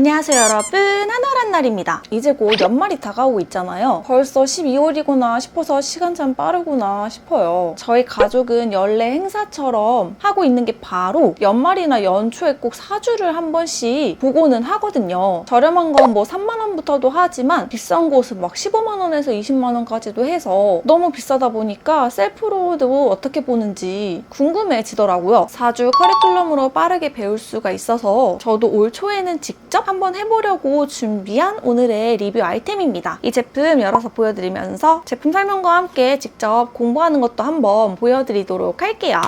안녕하세요 여러분. 한월한 날입니다. 이제 곧 연말이 다가오고 있잖아요. 벌써 12월이구나 싶어서 시간 참 빠르구나 싶어요. 저희 가족은 연례 행사처럼 하고 있는 게 바로 연말이나 연초에 꼭 사주를 한 번씩 보고는 하거든요. 저렴한 건 뭐 3만 원부터도 하지만 비싼 곳은 막 15만 원에서 20만 원까지도 해서 너무 비싸다 보니까 셀프로도 어떻게 보는지 궁금해지더라고요. 사주 커리큘럼으로 빠르게 배울 수가 있어서 저도 올 초에는 직접 한번 해보려고 준비한 오늘의 리뷰 아이템입니다. 이 제품 열어서 보여드리면서 제품 설명과 함께 직접 공부하는 것도 한번 보여드리도록 할게요.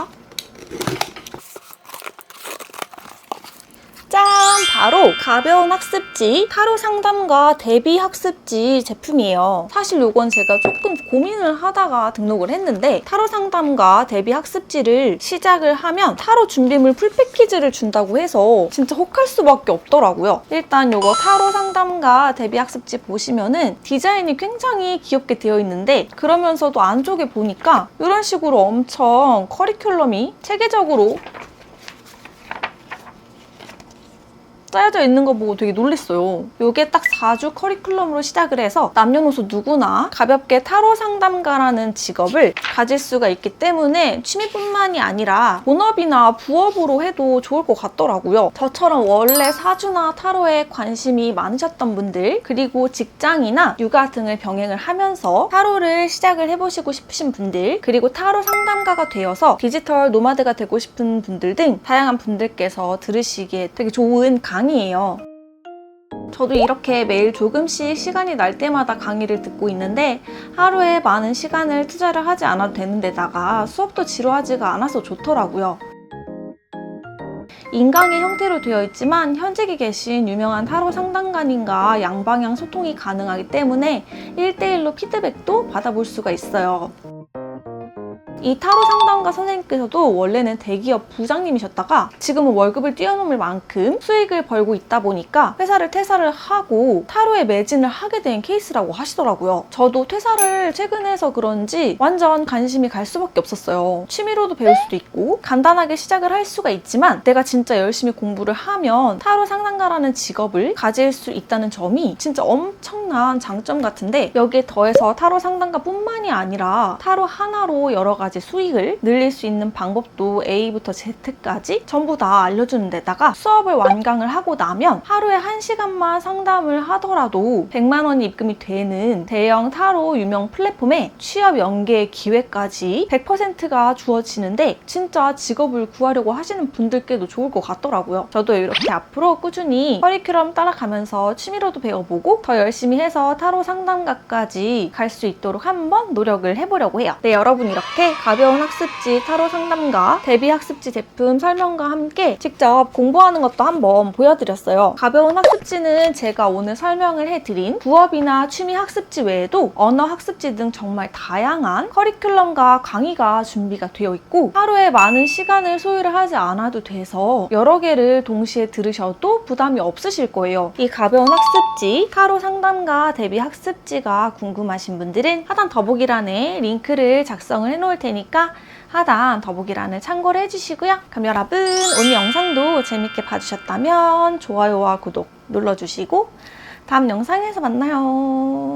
바로 가벼운 학습지 타로 상담가 대비 학습지 제품이에요. 사실 이건 제가 조금 고민을 하다가 등록을 했는데 타로 상담가 대비 학습지를 시작을 하면 타로 준비물 풀 패키지를 준다고 해서 진짜 혹할 수밖에 없더라고요. 일단 이거 타로 상담가 대비 학습지 보시면은 디자인이 굉장히 귀엽게 되어 있는데 그러면서도 안쪽에 보니까 이런 식으로 엄청 커리큘럼이 체계적으로 짜여져 있는 거 보고 되게 놀랐어요. 이게 딱 4주 커리큘럼으로 시작을 해서 남녀노소 누구나 가볍게 타로 상담가라는 직업을 가질 수가 있기 때문에 취미뿐만이 아니라 본업이나 부업으로 해도 좋을 것 같더라고요. 저처럼 원래 사주나 타로에 관심이 많으셨던 분들 그리고 직장이나 육아 등을 병행을 하면서 타로를 시작을 해보시고 싶으신 분들 그리고 타로 상담가가 되어서 디지털 노마드가 되고 싶은 분들 등 다양한 분들께서 들으시기에 되게 좋은 강의 예요. 저도 이렇게 매일 조금씩 시간이 날 때마다 강의를 듣고 있는데 하루에 많은 시간을 투자를 하지 않아도 되는 데다가 수업도 지루하지가 않아서 좋더라고요. 인강의 형태로 되어 있지만 현직에 계신 유명한 타로 상담가님과 양방향 소통이 가능하기 때문에 1대1로 피드백도 받아볼 수가 있어요. 이 타로 상담가 선생님께서도 원래는 대기업 부장님이셨다가 지금은 월급을 뛰어넘을 만큼 수익을 벌고 있다 보니까 회사를 퇴사를 하고 타로에 매진을 하게 된 케이스라고 하시더라고요. 저도 퇴사를 최근에 해서 그런지 완전 관심이 갈 수밖에 없었어요. 취미로도 배울 수도 있고 간단하게 시작을 할 수가 있지만 내가 진짜 열심히 공부를 하면 타로 상담가라는 직업을 가질 수 있다는 점이 진짜 엄청난 장점 같은데 여기에 더해서 타로 상담가뿐만이 아니라 타로 하나로 여러 가지 수익을 늘릴 수 있는 방법도 A부터 Z까지 전부 다 알려주는 데다가 수업을 완강을 하고 나면 하루에 1시간만 상담을 하더라도 100만 원이 입금이 되는 대형 타로 유명 플랫폼에 취업 연계 기회까지 100%가 주어지는데 진짜 직업을 구하려고 하시는 분들께도 좋을 것 같더라고요. 저도 이렇게 앞으로 꾸준히 커리큘럼 따라가면서 취미로도 배워보고 더 열심히 해서 타로 상담가까지 갈 수 있도록 한번 노력을 해보려고 해요. 네, 여러분 이렇게 가벼운 학습지 타로 상담가 대비 학습지 제품 설명과 함께 직접 공부하는 것도 한번 보여드렸어요. 가벼운 학습지는 제가 오늘 설명을 해드린 부업이나 취미 학습지 외에도 언어 학습지 등 정말 다양한 커리큘럼과 강의가 준비가 되어 있고 하루에 많은 시간을 소요를 하지 않아도 돼서 여러 개를 동시에 들으셔도 부담이 없으실 거예요. 이 가벼운 학습지 타로 상담가 대비 학습지가 궁금하신 분들은 하단 더보기란에 링크를 작성을 해놓을 테니 까 하단 더보기란을 참고를 해주시고요. 그럼 여러분 오늘 영상도 재밌게 봐주셨다면 좋아요와 구독 눌러주시고 다음 영상에서 만나요.